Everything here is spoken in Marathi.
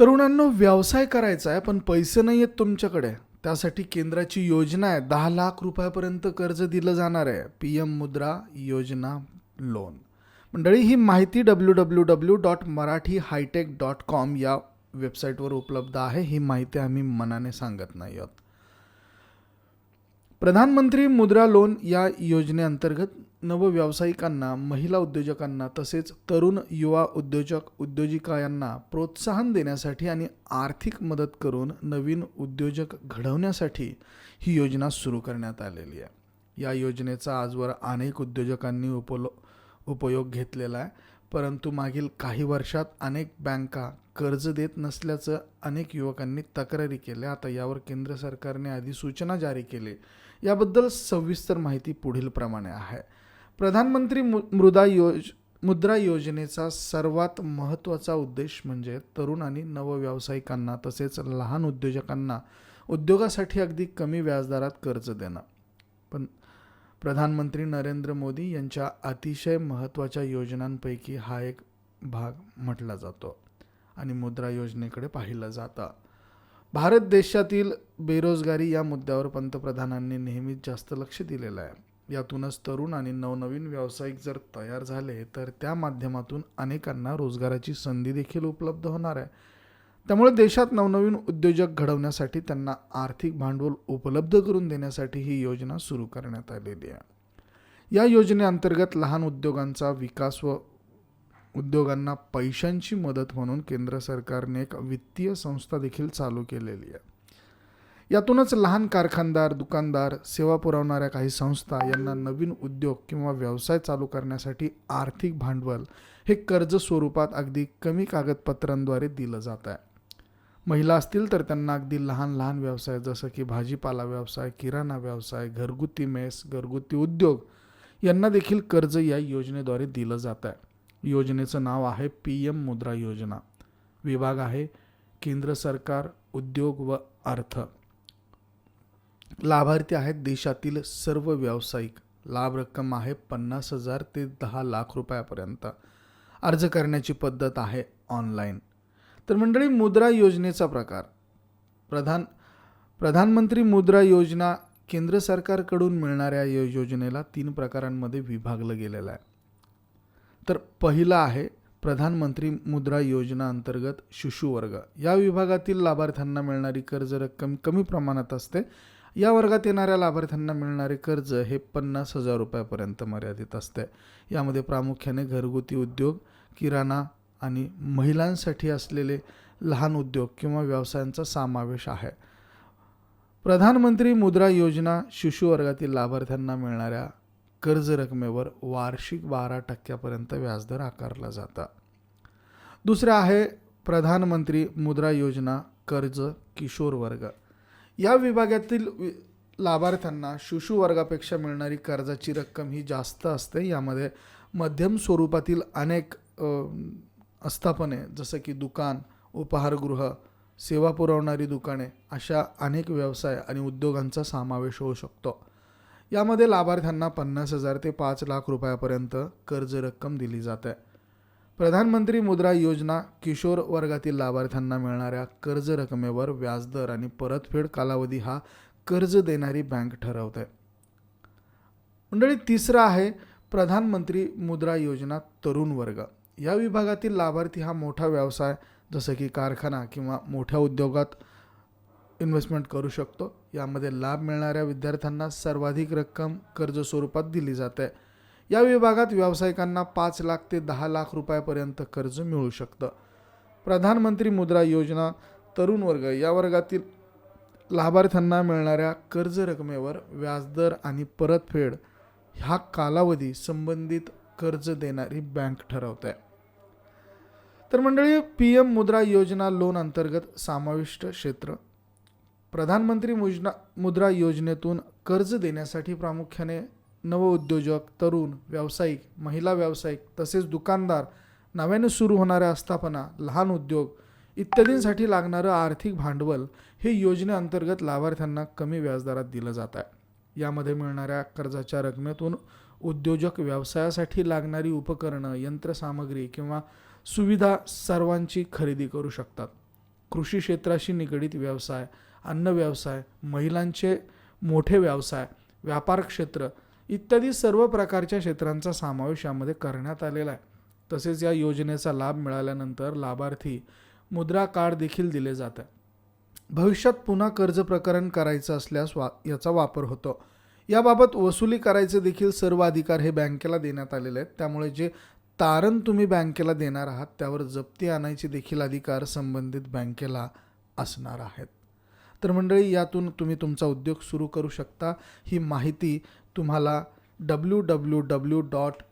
तरुणांनो व्यवसाय करायचा आहे पण पैसे नाही आहेत तुमच्याकडे. त्यासाठी केंद्राची योजना आहे. दहा लाख रुपयापर्यंत कर्ज दिलं जाणार आहे. पी एम मुद्रा योजना लोन मंडळी ही माहिती W W W dot Marathi hitech dot com या वेबसाईटवर उपलब्ध आहे. ही माहिती आम्ही मनाने सांगत नाही आहोत. प्रधानमंत्री मुद्रा लोन या योजनेअंतर्गत नवव्यावसायिकांना महिला उद्योजकांना तसेच तरुण युवा उद्योजक उद्योजिका यांना प्रोत्साहन देण्यासाठी आणि आर्थिक मदत करून नवीन उद्योजक घडवण्यासाठी ही योजना सुरू करण्यात आलेली आहे. या योजनेचा आजवर अनेक उद्योजकांनी उपलो उपयोग घेतलेला आहे. परंतु मागील काही वर्षात अनेक बँका कर्ज देत नसल्याचं अनेक युवकांनी तक्रारी केल्या. आता यावर केंद्र सरकारने अधिसूचना जारी केली. याबद्दल सविस्तर माहिती पुढील प्रमाणे आहे. प्रधानमंत्री मु मृदा योज मुद्रा योजनेचा सर्वात महत्त्वाचा उद्देश म्हणजे तरुण आणि नवव्यावसायिकांना तसेच लहान उद्योजकांना उद्योगासाठी अगदी कमी व्याजदरात कर्ज देणं. पण प्रधानमंत्री नरेंद्र मोदी यांच्या अतिशय महत्त्वाच्या योजनांपैकी हा एक भाग म्हटला जातो आणि मुद्रा योजनेकडे पाहिलं जातं. भारत देशातील बेरोजगारी या मुद्द्यावर पंतप्रधानांनी नेहमीच जास्त लक्ष दिलेलं आहे. यातूनच तरुण आणि नवनवीन व्यावसायिक जर तयार झाले तर त्या माध्यमातून अनेकांना रोजगाराची संधी देखील उपलब्ध होणार आहे. त्यामुळे देशात नवनवीन उद्योजक घडवण्यासाठी त्यांना आर्थिक भांडवल उपलब्ध करून देण्यासाठी ही योजना सुरू करण्यात आलेली आहे. या योजनेअंतर्गत लहान उद्योगांचा विकास व उद्योगांना पैशांची मदत म्हणून केंद्र सरकारने एक वित्तीय संस्था देखील चालू केलेली आहे. यातूनच लहान कारखानदार दुकानदार सेवा पुरवणाऱ्या काही संस्था यांना नवीन उद्योग किंवा व्यवसाय चालू करण्यासाठी आर्थिक भांडवल हे कर्ज स्वरूपात अगदी कमी कागदपत्रांद्वारे दिलं जात आहे. महिला असतील तर त्यांना अगदी लहान लहान व्यवसाय जसं की भाजीपाला व्यवसाय किराणा व्यवसाय घरगुती मेस घरगुती उद्योग यांना देखील कर्ज या योजनेद्वारे दिलं जात आहे. योजनेचं नाव आहे पी एम मुद्रा योजना. विभाग आहे केंद्र सरकार उद्योग व अर्थ. लाभार्थी आहेत देशातील सर्व व्यावसायिक. लाभ रक्कम आहे पन्नास हजार ते दहा लाख रुपयापर्यंत. अर्ज करण्याची पद्धत आहे ऑनलाईन. तर मंडळी मुद्रा योजनेचा प्रकार. प्रधान प्रधानमंत्री मुद्रा योजना केंद्र सरकारकडून मिळणाऱ्या या योजनेला तीन प्रकारांमध्ये विभागलं गेलेलं आहे. तर पहिला आहे प्रधानमंत्री मुद्रा योजना अंतर्गत शिशुवर्ग. या विभागातील लाभार्थ्यांना मिळणारी कर्ज रक्कम कमी प्रमाणात असते. या वर्गात येणाऱ्या लाभार्थ्यांना मिळणारे कर्ज हे पन्नास हजार रुपयापर्यंत मर्यादित असते. यामध्ये प्रामुख्याने घरगुती उद्योग किराणा आणि महिलांसाठी असलेले लहान उद्योग किंवा व्यवसायांचा समावेश आहे. प्रधानमंत्री मुद्रा योजना शिशुवर्गातील लाभार्थ्यांना मिळणाऱ्या कर्ज रकमेवर वार्षिक बारा टक्क्यापर्यंत व्याजदर आकारला जाता. दुसरं आहे प्रधानमंत्री मुद्रा योजना कर्ज किशोर वर्ग. या विभागातील वि- लाभार्थ्यांना शिशु वर्गापेक्षा मिळणारी कर्जाची रक्कम ही जास्त असते. यामध्ये मध्यम स्वरूपातील अनेक आस्थापने जसं की दुकान उपहारगृह सेवा पुरवणारी दुकाने अशा अनेक व्यवसाय आणि उद्योगांचा समावेश होऊ शकतो. यामध्ये लाभार्थ्यांना पन्नास हजार ते पाच लाख रुपयापर्यंत कर्ज रक्कम दिली जाते. प्रधानमंत्री मुद्रा योजना किशोर वर्गातील लाभार्थ्यांना मिळणाऱ्या कर्ज रकमेवर व्याजदर आणि परतफेड कालावधी हा कर्ज देणारी बँक ठरवते. मंडळी तिसरा आहे प्रधानमंत्री मुद्रा योजना तरुण वर्ग. या विभागातील लाभार्थी हा मोठा व्यवसाय जसं की कारखाना किंवा मोठ्या उद्योगात इन्व्हेस्टमेंट करू शकतो. यामध्ये लाभ मिळणाऱ्या विद्यार्थ्यांना सर्वाधिक रक्कम कर्ज स्वरूपात दिली जाते. या विभागात व्यावसायिकांना पाच लाख ते दहा लाख रुपयापर्यंत कर्ज मिळू शकतं. प्रधानमंत्री मुद्रा योजना तरुण वर्ग या वर्गातील लाभार्थ्यांना मिळणाऱ्या कर्ज रकमेवर व्याजदर आणि परतफेड हा कालावधी संबंधित कर्ज देणारी बँक ठरवते. तर मंडळी पी एम मुद्रा योजना लोन अंतर्गत समाविष्ट क्षेत्र. प्रधानमंत्री मुजना मुद्रा योजनेतून कर्ज देण्यासाठी प्रामुख्याने नवउद्योजक तरुण व्यावसायिक महिला व्यावसायिक तसेच दुकानदार नव्याने सुरू होणाऱ्या आस्थापना लहान उद्योग इत्यादींसाठी लागणारं आर्थिक भांडवल हे योजनेअंतर्गत लाभार्थ्यांना कमी व्याजदरात दिलं जात आहे. यामध्ये मिळणाऱ्या कर्जाच्या रकमेतून उद्योजक व्यवसायासाठी लागणारी उपकरणं यंत्रसामग्री किंवा सुविधा सर्वांची खरेदी करू शकतात. कृषी क्षेत्राशी निगडित व्यवसाय अन्न व्यवसाय महिलांचे मोठे व्यवसाय व्यापार क्षेत्र इत्यादी सर्व प्रकारच्या क्षेत्रांचा समावेश यामध्ये करण्यात आलेला आहे. तसेच या योजनेचा लाभ मिळाल्यानंतर लाभार्थी मुद्रा कार्ड देखील दिले जातं भविष्यात पुन्हा कर्ज प्रकरण करायचं असल्यास वा याचा वापर होतो. याबाबत वसुली करायचे देखील सर्व अधिकार हे बँकेला देण्यात आलेले आहेत. त्यामुळे जे तारण तुम्ही बँकेला देणार आहात त्यावर जप्ती आणायचे देखील अधिकार संबंधित बँकेला असणार आहेत. तर मंडळी यातून तुम्ही तुमचा उद्योग सुरू करू शकता. ही माहिती तुम्हाला डब्ल्यू डब्ल्यू डब्ल्यू डॉट